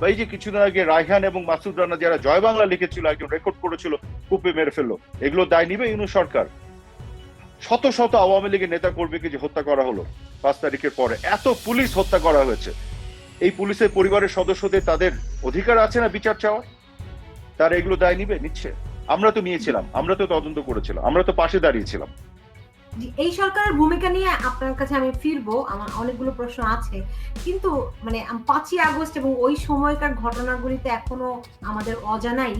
বা এই যে কিছুদিন আগে রায়হান এবং মাসুদ রানা যারা জয় বাংলা লিখেছিল, একজন রেকর্ড করেছিল, কুপে মেরে ফেলল, এগুলো দায় নিবে ইউনু সরকার। শত শত আওয়ামী লীগের নেতা কর্মীকে যে হত্যা করা হলো পাঁচ তারিখের পরে, এত পুলিশ হত্যা করা হয়েছে। এই পুলিশের পরিবারের সদস্যদের তাদের অধিকার আছে না বিচার চাওয়ার? তারা এগুলো দায় নিবে? নিচ্ছে। আমরা তো নিয়েছিলাম, আমরা তো তদন্ত করেছিলাম, আমরা তো পাশে দাঁড়িয়েছিলাম। এই সরকারের ভূমিকা নিয়ে আপনার কাছে আমি ফিরবো, আমার অনেকগুলো প্রশ্ন আছে। কিন্তু মানে পাঁচই আগস্ট এবং ওই সময়কার ঘটনাগুলিতে এখনও আমাদের অজানাই,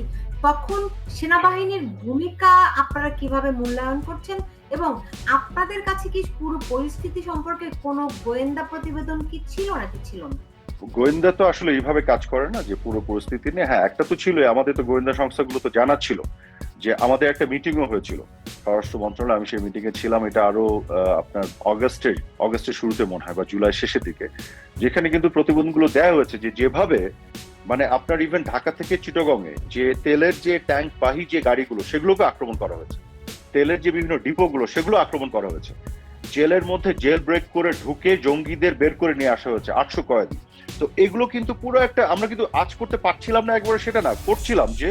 তখন সেনাবাহিনীর ভূমিকা আপনারা কীভাবে মূল্যায়ন করছেন এবং আপনাদের কাছে কি পুরো পরিস্থিতি সম্পর্কে কোনো গোয়েন্দা প্রতিবেদন কি ছিল নাকি ছিল না? গোয়েন্দা তো আসলে এইভাবে কাজ করে না, যে পুরো পরিস্থিতি নিয়ে। হ্যাঁ একটা তো ছিল আমাদের তো গোয়েন্দা সংস্থাগুলো তো জানা ছিল যে আমাদের একটা মিটিংও হয়েছিল। স্বরাষ্ট্র মন্ত্রণালয়, আমি সেই মিটিং এ ছিলাম, এটা আরও আপনার অগস্টের অগস্টের শুরুতে মনে হয় বা জুলাই শেষের দিকে। যেখানে কিন্তু প্রতিবেদনগুলো দেওয়া হয়েছে যে যেভাবে মানে আপনার ইভেন ঢাকা থেকে চিটগং এ যে তেলের যে ট্যাঙ্ক বাহী যে গাড়িগুলো, সেগুলোকে আক্রমণ করা হয়েছে। তেলের যে বিভিন্ন ডিপোগুলো, সেগুলো আক্রমণ করা হয়েছে। জেলের মধ্যে জেল ব্রেক করে ঢুকে জঙ্গিদের বের করে নিয়ে আসা হয়েছে আটশো কয়েদি। তো এগুলো কিন্তু পুরো একটা, আমরা কিন্তু আজ করতে পারছিলাম না একবারে সেটা না, করছিলাম যে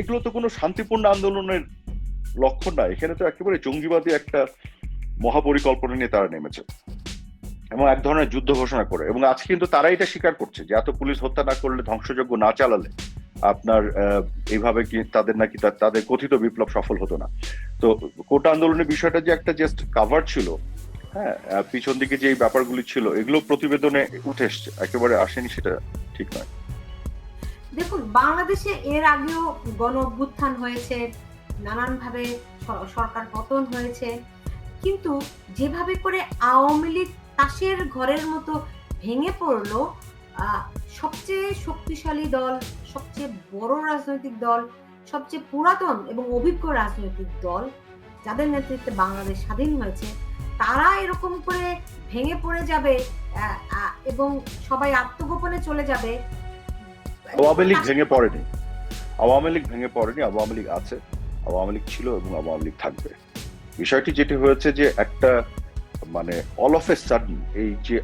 এগুলো তো কোনো শান্তিপূর্ণ আন্দোলনের লক্ষণ না, এখানে তো একেবারে জঙ্গিবাদী একটা মহাপরিকল্পনা নিয়ে তারা নেমেছে এবং এক ধরনের যুদ্ধ ঘোষণা করে এবং আজকে কিন্তু তারা এটা স্বীকার করছে যে এত পুলিশ হত্যা না করলে ধ্বংসযজ্ঞ না চালালে আপনার এইভাবে কি তাদের নাকি তাদের কথিত বিপ্লব সফল হতো না। তো কোটা আন্দোলনের বিষয়টা যে একটা জাস্ট কাভার ছিল হ্যাঁ পিছন দিকে যে ব্যাপারগুলি ছিল, এগুলো প্রতিবেদনে উঠে এসছে। একেবারে আসেনি সেটা ঠিক নয়। দেখুন, বাংলাদেশে এর আগেও গণ অভ্যুত্থান হয়েছে, নানানভাবে সরকার পতন হয়েছে, কিন্তু যেভাবে করে আওয়ামী লীগ তাসের ঘরের মতো ভেঙে পড়ল সবচেয়ে শক্তিশালী দল, সবচেয়ে বড় রাজনৈতিক দল, সবচেয়ে পুরাতন এবং অভিজ্ঞ রাজনৈতিক দল, যাদের নেতৃত্বে বাংলাদেশ স্বাধীন হয়েছে তারা এরকম করে ভেঙে পড়ে যাবে এবং সবাই আত্মগোপনে চলে যাবে। আওয়ামী লীগ ভেঙে পড়েনি। আওয়ামী লীগ ভেঙে পড়েনি, আওয়ামী লীগ আছে, আওয়ামী লীগ ছিল এবং আওয়ামী লীগ থাকবে। বিষয়টি যেটি হয়েছে যে একটা মানে অল অফ এ সাডেন এই যে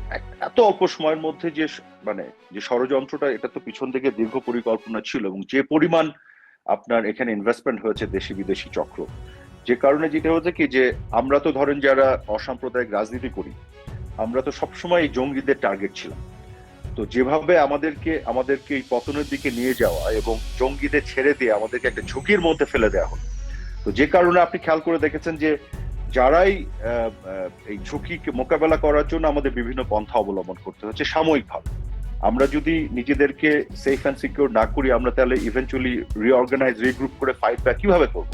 এত অল্প সময়ের মধ্যে যে মানে যে ষড়যন্ত্রটা, এটা তো পিছন থেকে দীর্ঘ পরিকল্পনা ছিল এবং যে পরিমাণ আপনার এখানে ইনভেস্টমেন্ট হয়েছে দেশি বিদেশি চক্র যে কারণে যেটা হচ্ছে কি, যে আমরা তো ধরেন যারা অসাম্প্রদায়িক রাজনীতি করি, আমরা তো সবসময় জঙ্গিদের টার্গেট ছিলাম। তো যেভাবে আমাদেরকে আমাদেরকে এই পতনের দিকে নিয়ে যাওয়া এবং জঙ্গিদের ছেড়ে দিয়ে, আমাদেরকে একটা ঝুঁকির মধ্যে ফেলে দেওয়া হলো। তো যে কারণে আপনি খেয়াল করে দেখেছেন যে যারাই এই ঝুঁকিকে মোকাবেলা করার জন্য আমাদের বিভিন্ন পন্থা অবলম্বন করতে হচ্ছে সাময়িকভাবে। আমরা যদি নিজেদেরকে সেফ অ্যান্ড সিকিউর না করি, আমরা তাহলে ইভেন্চুয়ালি রিঅর্গানাইজ রিগ্রুপ করে ফাইট ব্যাক কীভাবে করব?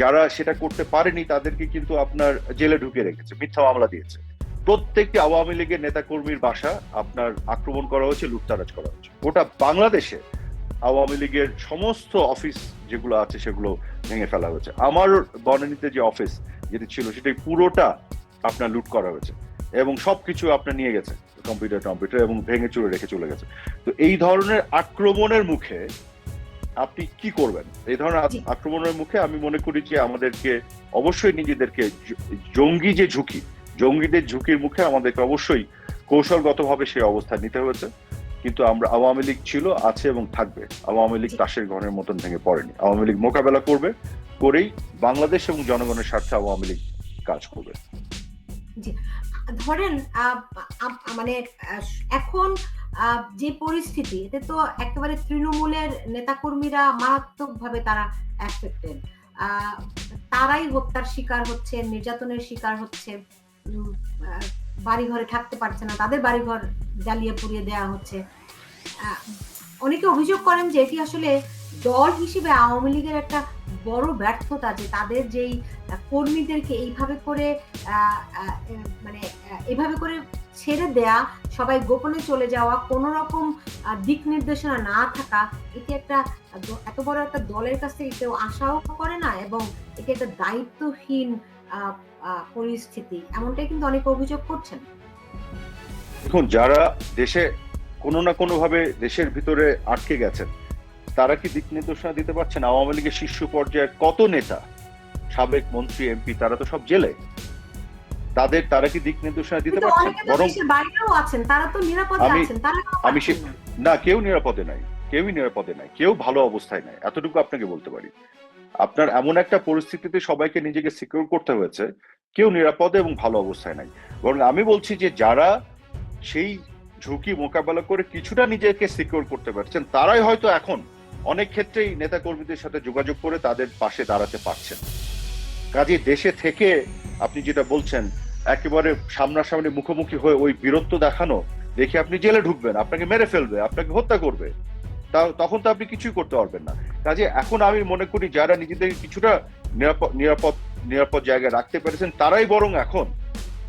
যারা সেটা করতে পারেনি, তাদেরকে কিন্তু আপনার জেলে ঢুকিয়ে রেখেছে, মিথ্যা মামলা দিয়েছে। প্রত্যেকটি আওয়ামী লীগের নেতাকর্মীর বাসা আপনার আক্রমণ করা হয়েছে, লুটতারাজ করা হয়েছে। গোটা বাংলাদেশে আওয়ামী লীগের সমস্ত অফিস যেগুলো আছে, সেগুলো ভেঙে ফেলা হয়েছে। আমার বনানীতে যে অফিস যেটি ছিল সেটাই পুরোটা আপনার লুট করা হয়েছে এবং সবকিছু আপনার নিয়ে গেছে, কম্পিউটার কম্পিউটার এবং ভেঙে চুরে রেখে চলে গেছে। তো এই ধরনের আক্রমণের মুখে আপনি কি করবেন? এই ধরনের আক্রমণের মুখে আমি মনে করি যে আমাদেরকে অবশ্যই নিজেদেরকে জঙ্গি যে ঝুঁকি জঙ্গিদের ঝুঁকির মুখে আমাদেরকে অবশ্যই কৌশলগতভাবে সেই অবস্থা নিতে হয়েছে। কিন্তু আমরা আওয়ামী লীগ ছিল আছে এবং থাকবে। আওয়ামী লীগ। তাসের ঘরের মতন ভেঙে পড়েনি। আওয়ামী লীগ মোকাবেলা করবে করেই বাংলাদেশ এবং জনগণের স্বার্থে আওয়ামী লীগ কাজ করবে। ধরেন মানে এখন যে পরিস্থিতি, এতে তো একেবারে তৃণমূলের নেতাকর্মীরা মারাত্মকভাবে তারা অ্যাফেক্টেড তারাই হত্যার শিকার হচ্ছে, নির্যাতনের শিকার হচ্ছে বাড়িঘরে থাকতে পারছে না, তাদের বাড়িঘর জ্বালিয়ে পুড়িয়ে দেওয়া হচ্ছে। অনেকে অভিযোগ করেন যে এটি আসলে দল হিসেবে আওয়ামী লীগের একটা বড় ব্যর্থতা যে তাদের যেই কর্মীদেরকে এইভাবে করে মানে এভাবে করে ছেড়ে দেয়া, সবাই গোপনে চলে যাওয়া, কোনো রকম দিক নির্দেশনা না থাকা, এটি একটা এত বড় একটা দলের কাছ থেকে কেউ আশাও করে না এবং এটি একটা দায়িত্বহীন পরিস্থিতি। এমনটাই কিন্তু অনেকে অভিযোগ করছেন। দেখুন, যারা দেশে কোনো না কোনো ভাবে দেশের ভিতরে আটকে গেছেন তারা কি দিক নির্দেশনা দিতে পারছেন? আওয়ামী লীগের শীর্ষ পর্যায়ের কত নেতা? সাবেক মন্ত্রী এমপি তারা তো সব জেলে। তাদের তারা কি দিক নির্দেশনা দিতে পারছেন? বরং তারা তো নিরাপদে আছেন তারা আমি। না? কেউ নিরাপদে নাই কেউই নিরাপদে নাই কেউ ভালো অবস্থায় নাই এতটুকু আপনাকে বলতে পারি। আপনার এমন একটা পরিস্থিতিতে সবাইকে নিজেকে সিকিউর করতে হয়েছে কেউ নিরাপদে এবং ভালো অবস্থায় নাই। বরং আমি বলছি যে যারা সেই ঝুঁকি মোকাবেলা করে কিছুটা নিজেকে সিকিউর করতে পারছেন তারাই হয়তো এখন অনেক ক্ষেত্রেই নেতা কর্মীদের সাথে যোগাযোগ করে তাদের পাশে দাঁড়াতে পারছেন। কাজে দেশে থেকে আপনি যেটা বলছেন, একেবারে সামনাসামনি মুখোমুখি হয়ে ওই বীরত্ব দেখানো, দেখে আপনি জেলে ঢুকবেন, আপনাকে মেরে ফেলবে, আপনাকে হত্যা করবে, তা, তখন তো আপনি কিছুই করতে পারবেন না। কাজে এখন আমি মনে করি যারা নিজেদের কিছুটা নিরাপদ নিরাপদ নিরাপদ জায়গায় রাখতে পেরেছেন, তারাই বরং এখন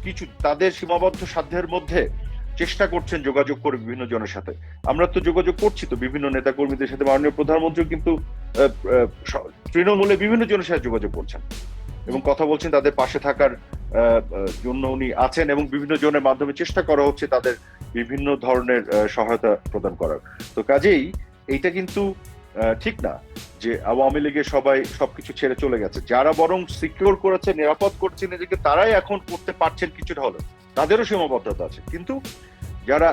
কিছু তাদের সীমাবদ্ধ সাধ্যের মধ্যে চেষ্টা করছেন যোগাযোগ করে বিভিন্ন জনের সাথে। আমরা তো যোগাযোগ করছি তো বিভিন্ন নেতা কর্মীদের সাথে, মাননীয় প্রধানমন্ত্রী কিন্তু তৃণমূলে বিভিন্ন জনের সাথে যোগাযোগ করছেন এবং কথা বলছেন তাদের পাশে থাকার জন্য উনি আছেন এবং বিভিন্ন জনের মাধ্যমে চেষ্টা করা হচ্ছে তাদের বিভিন্ন ধরনের সহায়তা প্রদান করার। তো কাজেই এইটা কিন্তু ঠিক না যে আওয়ামী লীগের সবাই সবকিছু ছেড়ে চলে গেছে। যারা বরং সিকিউর করেছে, নিরাপদ করছে নিজেকে, তারাই এখন করতে পারছেন কিছুটা হলো তাদেরও সীমাবদ্ধতা আছে। কিন্তু যারা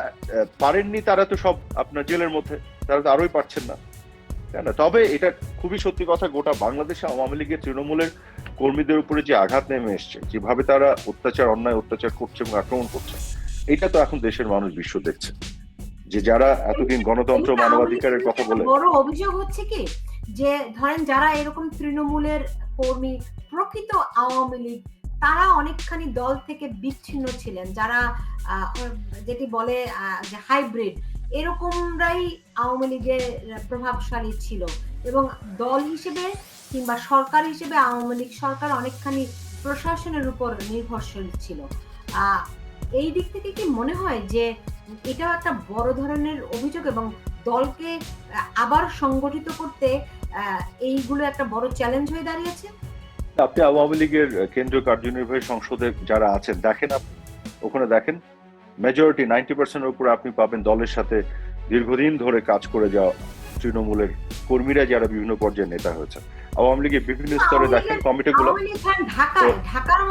পারেননি তারা তো সব আপনার জেলের মধ্যে তারা তো আরোই পারছেন না। তাই না? তবে এটা খুবই সত্যি কথা গোটা বাংলাদেশে আওয়ামী লীগের তৃণমূলের কর্মীদের উপরে যে আঘাত নেমে এসছে যেভাবে তারা অত্যাচার অন্যায় অত্যাচার করছে এবং আক্রমণ করছে এটা তো এখন দেশের মানুষ বিশ্ব দেখছে। যে যারা এতদিন গণতন্ত্র মানবাধিকারের কথা বলে বড় অভিযোগ হচ্ছে কি? যে ধরেন যারা এরকম তৃণমূলের কর্মী প্রকৃত আওয়ামী লীগ তারা অনেকখানি দল থেকে বিচ্ছিন্ন ছিলেন। যারা যেটি বলে যে হাইব্রিড, এরকমরাই আওয়ামী লীগের প্রভাবশালী ছিল। এবং দল হিসেবে কিংবা সরকার হিসেবে আওয়ামী লীগ সরকার অনেকখানি প্রশাসনের উপর নির্ভরশীল ছিল। এই দিক থেকে কি মনে হয় যে এটাও একটা বড় ধরনের অভিযোগ এবং দলকে আবার সংগঠিত করতে এইগুলো একটা বড় চ্যালেঞ্জ হয়ে দাঁড়িয়েছে? আপনি আওয়ামী লীগের কেন্দ্রীয় কার্যনির্বাহী সংসদে যারা আছেন দেখেন আপনি ওখানে দেখেন মেজরিটি নাইনটি পার্সেন্টের উপরে আপনি পাবেন দলের সাথে দীর্ঘদিন ধরে কাজ করে যাওয়া তৃণমূলের কর্মীরা যারা বিভিন্ন পর্যায়ে নেতা হয়েছে আওয়ামী লীগের বিভিন্ন স্তরে দেখেন কমিটিগুলো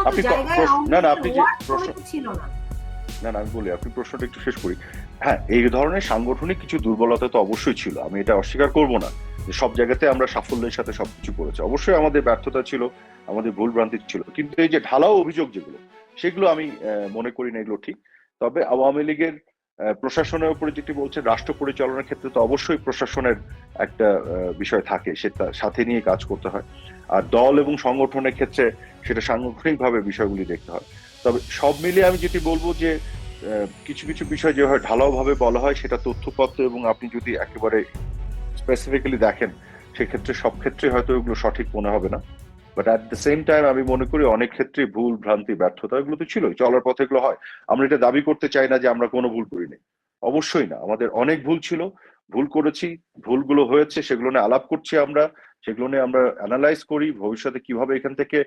আপনি না, না, আপনি যে প্রশ্ন- না না আমি বলি আপনি প্রশ্নটা একটু শেষ করি। হ্যাঁ এই ধরনের সাংগঠনিক কিছু দুর্বলতা তো অবশ্যই ছিল আমি এটা অস্বীকার করব না। সব জায়গাতে আমরা সাফল্যের সাথে সবকিছু করেছি। অবশ্যই আমাদের ব্যর্থতা ছিল, আমাদের ভুল ভ্রান্তি ছিল। কিন্তু এই যে ঢালাও অভিযোগ যেগুলো, সেগুলো আমি মনে করি না এগুলো ঠিক। তবে আওয়ামী লীগের প্রশাসনের উপরে যেটি বলছে, রাষ্ট্র পরিচালনার ক্ষেত্রে তো অবশ্যই প্রশাসনের একটা বিষয় থাকে সেটা সাথে নিয়ে কাজ করতে হয়। আর দল এবং সংগঠনের ক্ষেত্রে সেটা সাংগঠনিকভাবে বিষয়গুলি দেখতে হয়। তবে সব মিলিয়ে আমি যেটি বলব যে কিছু কিছু বিষয় যেভাবে ঢালাও ভাবে বলা হয়, সেটা তথ্যপত্র এবং আপনি যদি একেবারে স্পেসিফিক্যালি দেখেন, সেক্ষেত্রে সব ক্ষেত্রে হয়তো এগুলো সঠিক মনে হবে না। But at the same time আমি মনে করি অনেক ক্ষেত্রে ভুল, ভ্রান্তি, ব্যর্থতা এগুলো তো ছিলই, চলার পথে এগুলো হয়। আমরা এটা দাবি করতে চাই না যে আমরা কোনো ভুল করিনি। অবশ্যই না, আমাদের অনেক ভুল ছিল, ভুল করেছি, ভুলগুলো হয়েছে, সেগুলো নিয়ে আলাপ করছি আমরা, সেগুলো নিয়ে আমরা অ্যানালাইজ করি, ভবিষ্যতে কীভাবে এখান থেকে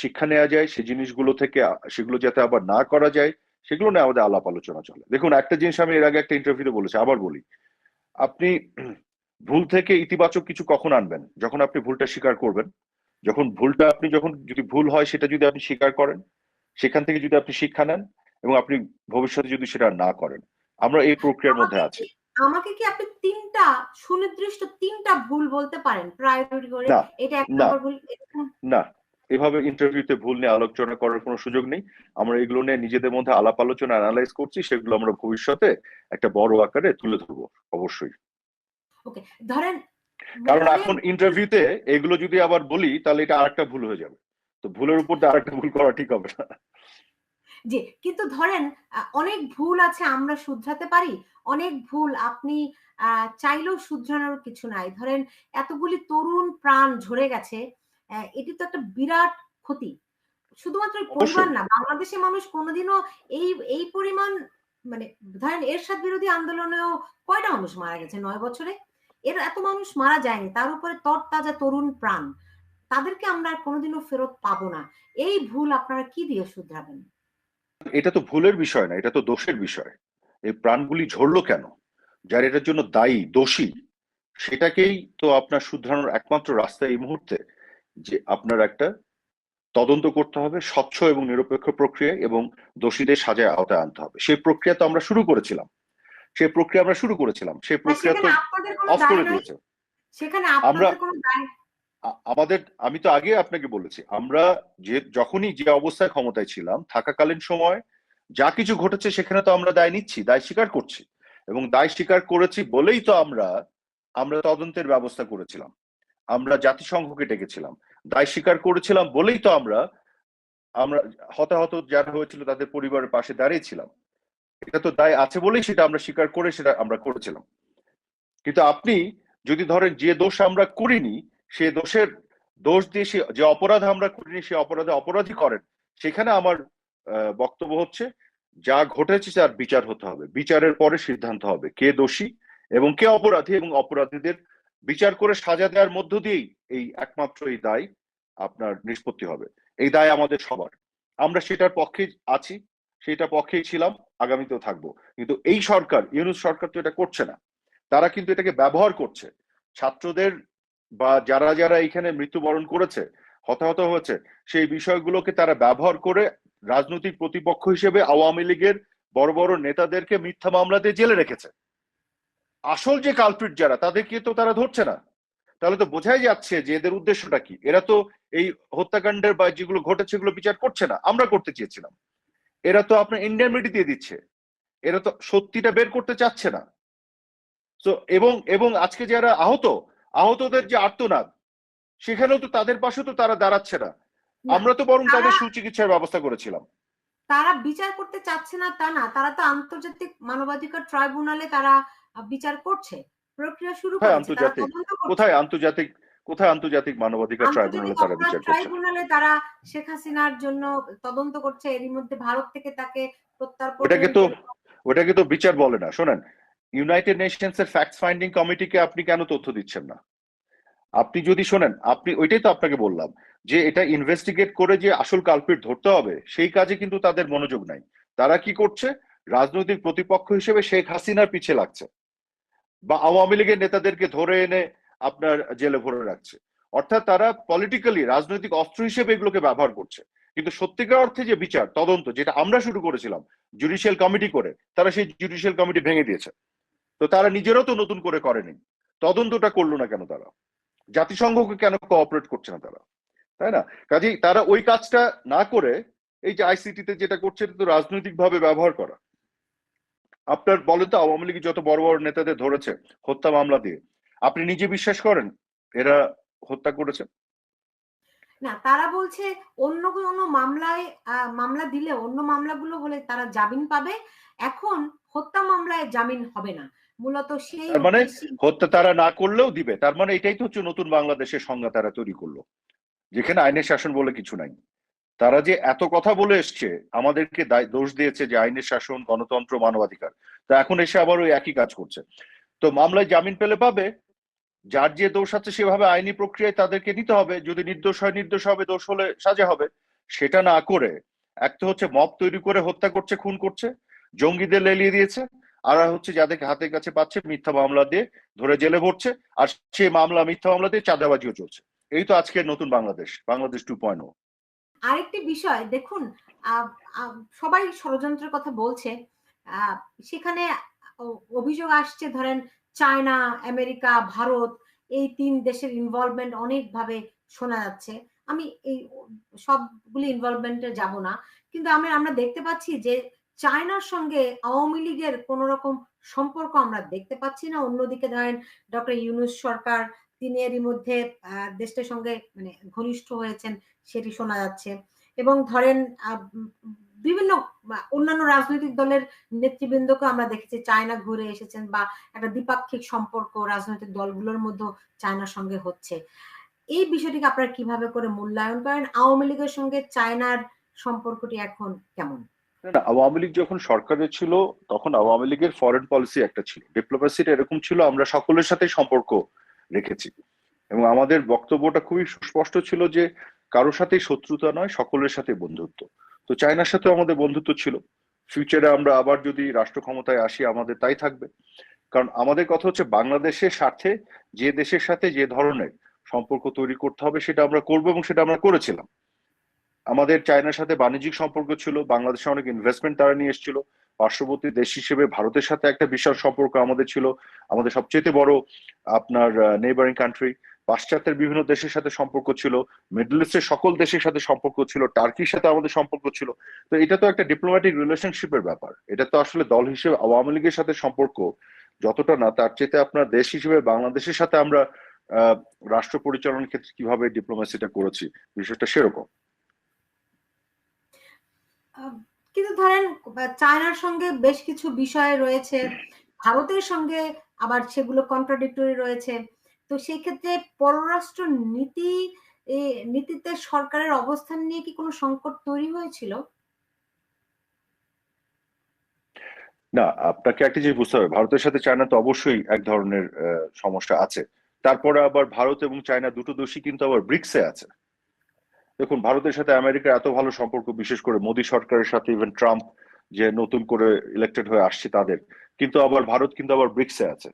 শিক্ষা নেওয়া যায় সেই জিনিসগুলো থেকে, সেগুলো যাতে আবার না করা যায়, সেগুলো নিয়ে আমাদের আলাপ আলোচনা চলে। দেখুন, একটা জিনিস আমি এর আগে একটা ইন্টারভিউতে বলেছি, আবার বলি। আপনি ভুল থেকে ইতিবাচক কিছু কখন আনবেন? যখন আপনি ভুলটা স্বীকার করবেন। যখন ভুলটা আপনি যখন যদি ভুল হয় সেটা যদি আপনি স্বীকার করেন সেখান থেকে যদি আপনি শিক্ষা নেন এবং আপনি ভবিষ্যতে যদি সেটা না করেন। আমরা এই প্রক্রিয়ার মধ্যে আছি। আমাকে কি আপনি তিনটা সুনির্দিষ্ট তিনটা ভুল বলতে পারেন? প্রায়োরিটি করে না, এটা এক না। নম্বর ভুল না এভাবে ইন্টারভিউতে ভুল নিয়ে আলোচনা করার কোনো সুযোগ নেই। আমরা এগুলো নিয়ে নিজেদের মধ্যে আলাপ আলোচনা অ্যানালাইজ করছি সেগুলো আমরা ভবিষ্যতে একটা বড় আকারে তুলে ধরবো অবশ্যই। ওকে ধরেন কারণ এখন ইন্টারভিউতে এগুলো যদি আবার বলি তাহলে এটা আরেকটা ভুল হয়ে যাবে। তো ভুলের উপর আরেকটা ভুল করা ঠিক হবে না। জি কিন্তু ধরেন অনেক ভুল আছে আমরা শুধরাতে পারি অনেক ভুল আপনি চাইলেও শুধরানোর কিছু নাই। ধরেন এতগুলি তরুণ প্রাণ ঝরে গেছে এটি তো একটা বিরাট ক্ষতি। শুধুমাত্র অবশ্যই। না বাংলাদেশের মানুষ কোনোদিনও এই এই পরিমাণ মানে ধরেন এরশাদ বিরোধী আন্দোলনেও কয়টা মানুষ মারা গেছে নয় বছরে? এর এত মানুষ মারা যায়নি, তার উপরে তরতাজা তরুণ প্রাণ। তাদেরকে আমরা কোনোদিনও ফেরত পাবো না। এই ভুল আপনারা কি দিয়ে শুধরাবেন? এটা তো ভুলের বিষয় না, এটা তো দোষের বিষয়। এই প্রাণগুলি ঝরলো কেন? যার এটার জন্য দায়ী, দোষী, সেটাকেই তো আপনার শুধরানোর একমাত্র রাস্তা এই মুহূর্তে, যে আপনার একটা তদন্ত করতে হবে, স্বচ্ছ এবং নিরপেক্ষ প্রক্রিয়া এবং দোষীদের সাজায় আওতায় আনতে হবে। সেই প্রক্রিয়া তো আমরা শুরু করেছিলাম। সেই প্রক্রিয়া আমরা শুরু করেছিলাম। সেই প্রক্রিয়া তো সেখানে অফ করে দিয়েছে। সেখানে আমরা- আমাদের আমি তো আগে আপনাকে বলেছি আমরা যে যখনই যে অবস্থায় ক্ষমতায় ছিলাম থাকাকালীন সময় যা কিছু ঘটেছে সেখানে তো আমরা দায় নিচ্ছি দায় স্বীকার করছি। এবং দায় স্বীকার করেছি বলেই তো আমরা আমরা তদন্তের ব্যবস্থা করেছিলাম। আমরা জাতিসংঘকে ডেকেছিলাম। দায় স্বীকার করেছিলাম বলেই তো আমরা আমরা হতাহত যারা হয়েছিল তাদের পরিবারের পাশে দাঁড়িয়েছিলাম। এটা তো দায় আছে বলেই সেটা আমরা স্বীকার করে সেটা আমরা করেছিলাম। কিন্তু আপনি যদি ধরেন যে দোষ আমরা করিনি, সে দোষের দোষ দিয়ে সে যে অপরাধ আমরা করিনি, সে অপরাধে অপরাধী করেন, সেখানে আমার বক্তব্য হচ্ছে যা ঘটেছে তার বিচার হতে হবে। বিচারের পরে সিদ্ধান্ত হবে কে দোষী এবং কে অপরাধী এবং অপরাধীদের বিচার করে সাজা দেওয়ার মধ্য দিয়েই এই একমাত্র এই দায় আপনার নিষ্পত্তি হবে। এই দায় আমাদের সবার। আমরা সেটার পক্ষে আছি। সেটা পক্ষেই ছিলাম, আগামীতেও থাকব। কিন্তু এই সরকার, ইউনুস সরকার তো এটা করছে না। তারা কিন্তু এটাকে ব্যবহার করছে। ছাত্রদের বা যারা যারা এখানে মৃত্যুবরণ করেছে, হতাহত হয়েছে, সেই বিষয়গুলোকে তারা ব্যবহার করে রাজনৈতিক প্রতিপক্ষ হিসেবে আওয়ামী লীগের বড় বড় নেতাদেরকে মিথ্যা মামলাতে জেলে রেখেছে। আসল যে কালপ্রিট যারা, তাদেরকে তো তারা ধরছে না। তাহলে তো বোঝাই যাচ্ছে যে এদের উদ্দেশ্যটা কি? এরা তো এই হত্যাকাণ্ডের বা যেগুলো ঘটেছে, এগুলো বিচার করছে না। আমরা করতে চেয়েছিলাম। এরা তো আপনার ইন্ডিয়ামিটি দিয়ে দিচ্ছে। এরা তো সত্যিটা বের করতে চাচ্ছে না। তো এবং এবং আজকে যারা আহত আহতদের যে আর্তনাদ সেখানেও তো তাদের পাশে তো তারা দাঁড়াচ্ছে না। না, আমরা তো বরং তাদের সুচিকিৎসার ব্যবস্থা করেছিলাম। তারা বিচার করতে চাচ্ছে না তা না তারা তো আন্তর্জাতিক মানবাধিকার ট্রাইব্যুনালে তারা বিচার করছে। প্রক্রিয়া শুরু হ্যাঁ, আন্তর্জাতিক। কোথায় আন্তর্জাতিক কোথায় আন্তর্জাতিক মানবাধিকার ট্রাইব্যুনালে তারা বিচার করছে? ট্রাইব্যুনালে তারা শেখ হাসিনার জন্য তদন্ত করছে এরই মধ্যে ভারত থেকে তাকে প্রত্যার্পণ ওটাকে তো ওটাকে তো বিচার বলে না। শোনেন ইউনাইটেড নেশনস এর ফ্যাক্ট ফাইন্ডিং কমিটিকে আপনি কেন তথ্য দিচ্ছেন না? আপনি যদি শোনেন আপনি ওইটাই তো আপনাকে বললাম যে এটা ইনভেস্টিগেট করে যে আসল কালপিট ধরতে হবে সেই কাজে কিন্তু তাদের মনোযোগ নাই। তারা কি করছে? রাজনৈতিক প্রতিপক্ষ হিসেবে শেখ হাসিনার পিছে লাগছে। বা আওয়ামী লীগের নেতাদেরকে ধরে এনে আপনার জেলে ভরে রাখছে। অর্থাৎ তারা পলিটিক্যালি রাজনৈতিক অস্ত্র হিসেবে এগুলোকে ব্যবহার করছে। কিন্তু সত্যিকার অর্থে যে বিচার, তদন্ত, যেটা আমরা শুরু করেছিলাম জুডিশিয়াল কমিটি করে, তারা সেই জুডিশিয়াল কমিটি ভেঙে দিয়েছে। তো তারা নিজেরাও তো নতুন করে করেনি। তদন্তটা করল না কেন তারা? জাতিসংঘকে কেন কোঅপারেট করছে না তারা? তাই না? কাজেই তারা ওই কাজটা না করে, এই যে আইসিটিতে যেটা করছে তো রাজনৈতিক ভাবে ব্যবহার করা। আপনার বলেন তো, আওয়ামী লীগ যত বড় বড় নেতাদের ধরেছে, হত্যা মামলা দিয়ে আপনি নিজে বিশ্বাস করেন? এরা হত্যা করেছে? না তারা বলছে অন্য কোনো মামলায় মামলা দিলে অন্য মামলাগুলো হলে তারা জামিন পাবে। এখন হত্যা মামলায় জামিন হবে না। মূলত সেই মানে হত্যা তারা না করলেও দিবে। তার মানে এটাই তো হচ্ছে নতুন বাংলাদেশের সংজ্ঞা তারা তৈরি করল। যেখানে আইনের শাসন বলে কিছু নাই। তারা যে এত কথা বলে এসছে আমাদেরকে দোষ দিয়েছে যে আইনের শাসন গণতন্ত্র মানবাধিকার। তো এখন এসে আবার ওই একই কাজ করছে। তো মামলায় জামিন পেলে পাবে যার যে দোষ আছে সেভাবে আইনি প্রক্রিয়ায় তাদেরকে নিতে হবে। যদি নির্দোষ হয়, নির্দোষ হবে, দোষ হলে সাজা হবে। সেটা না করে এক তো হচ্ছে মব তৈরি করে হত্যা করছে, খুন করছে, জঙ্গিদের লেলিয়ে দিয়েছে, আর হচ্ছে যাদেরকে হাতের কাছে পাচ্ছে মিথ্যা মামলা দিয়ে ধরে জেলে ভরছে, আর সেই মামলা, মিথ্যা মামলা দিয়ে চাঁদাবাজিও চলছে। এই তো আজকের নতুন বাংলাদেশ বাংলাদেশ টু পয়েন্ট আরেকটি বিষয়, দেখুন সবাই ষড়যন্ত্রের কথা বলছে। সেখানে অভিযোগ আসছে, ধরেন চায়না, আমেরিকা, ভারত, এই তিন দেশের ইনভলভমেন্ট অনেকভাবে শোনা যাচ্ছে। আমি এই সবগুলি ইনভলভমেন্টে যাব না। কিন্তু আমি, আমরা দেখতে পাচ্ছি যে চায়নার সঙ্গে আওয়ামী লীগের কোন রকম সম্পর্ক আমরা দেখতে পাচ্ছি না। অন্যদিকে ধরেন ডক্টর ইউনুস সরকার তিনি এরই মধ্যে দেশটির সঙ্গে মানে ঘনিষ্ঠ হয়েছেন সেটি শোনা যাচ্ছে। এবং ধরেন বিভিন্ন অন্যান্য রাজনৈতিক দলের নেতৃবৃন্দকে আমরা দেখেছি, চায়না ঘুরে এসেছেন বা একটা দ্বিপাক্ষিক সম্পর্ক রাজনৈতিক দলগুলোর মধ্যে চায়নার সঙ্গে হচ্ছে। এই বিষয়টিকে আপনারা কীভাবে করে মূল্যায়ন করেন? আওয়ামী লীগের সঙ্গে চায়নার সম্পর্কটি এখন কেমন? আওয়ামী লীগ যখন সরকারে ছিল, তখন আওয়ামী লীগের ফরেন পলিসি একটা ছিল। ডিপ্লোমেসিটা এরকম ছিল, আমরা সকলের সাথে সম্পর্ক রেখেছি। এবং আমাদের বক্তব্যটা খুবই সুস্পষ্ট ছিল যে, কারোর সাথে শত্রুতা নয়, সকলের সাথে বন্ধুত্ব। তো চায়নার সাথেও আমাদের বন্ধুত্ব ছিল। ফিউচারে আমরা আবার যদি রাষ্ট্র ক্ষমতায় আসি, আমাদের তাই থাকবে। কারণ আমাদের কথা হচ্ছে বাংলাদেশের স্বার্থে, যে দেশের সাথে যে ধরনের সম্পর্ক তৈরি করতে হবে সেটা আমরা করব এবং সেটা আমরা করেছিলাম। আমাদের চায়নার সাথে বাণিজ্যিক সম্পর্ক ছিল, বাংলাদেশে অনেক ইনভেস্টমেন্ট তারা নিয়ে এসেছিল। পার্শ্ববর্তী দেশ হিসেবে ভারতের সাথে একটা বিশাল সম্পর্ক আমাদের ছিল। আমাদের সবচেয়ে বড় আপনার নেইবারিং কান্ট্রি পাশ্চাত্যের বিভিন্ন দেশের সাথে সম্পর্ক ছিল মিডল ইস্টের সকল দেশের সাথে সম্পর্ক ছিল টার্কির সাথে আমাদের সম্পর্ক ছিল। তো এটা তো একটা ডিপ্লোম্যাটিক রিলেশনশিপের ব্যাপার। এটা তো আসলে দল হিসেবে, আওয়ামী লীগের সাথে সম্পর্ক যতটা না, তার চেয়ে আপনার দেশ হিসেবে বাংলাদেশের সাথে আমরা রাষ্ট্র পরিচালনার ক্ষেত্রে কীভাবে ডিপ্লোমেসিটা করেছি, বিষয়টা সেরকম। কিন্তু ধরেন, চায়নার সঙ্গে বেশ কিছু বিষয় রয়েছে, ভারতের সঙ্গে আবার সেগুলো কন্ট্রাডিক্টরি রয়েছে। তো সেই ক্ষেত্রে পররাষ্ট্র নীতি নীতিতে সরকারের অবস্থান নিয়ে কি কোনো সংকট তৈরি হয়েছিল? না, আপনাকে একটা জিনিস বুঝতে হবে। ভারতের সাথে চায়না তো অবশ্যই এক ধরনের সমস্যা আছে। তারপরে আবার ভারত এবং চায়না দুটো দেশই কিন্তু আবার ব্রিক্সে আছে। দেখুন, ভারতের সাথে আমেরিকার এত ভালো সম্পর্ক, বিশেষ করে মোদী সরকারের সাথে ইভেন ট্রাম্প যে নতুন করে ইলেক্টেড হয়ে আসছে তাদের, কিন্তু আবার ভারত কিন্তু আবার ব্রিক্সে আছে।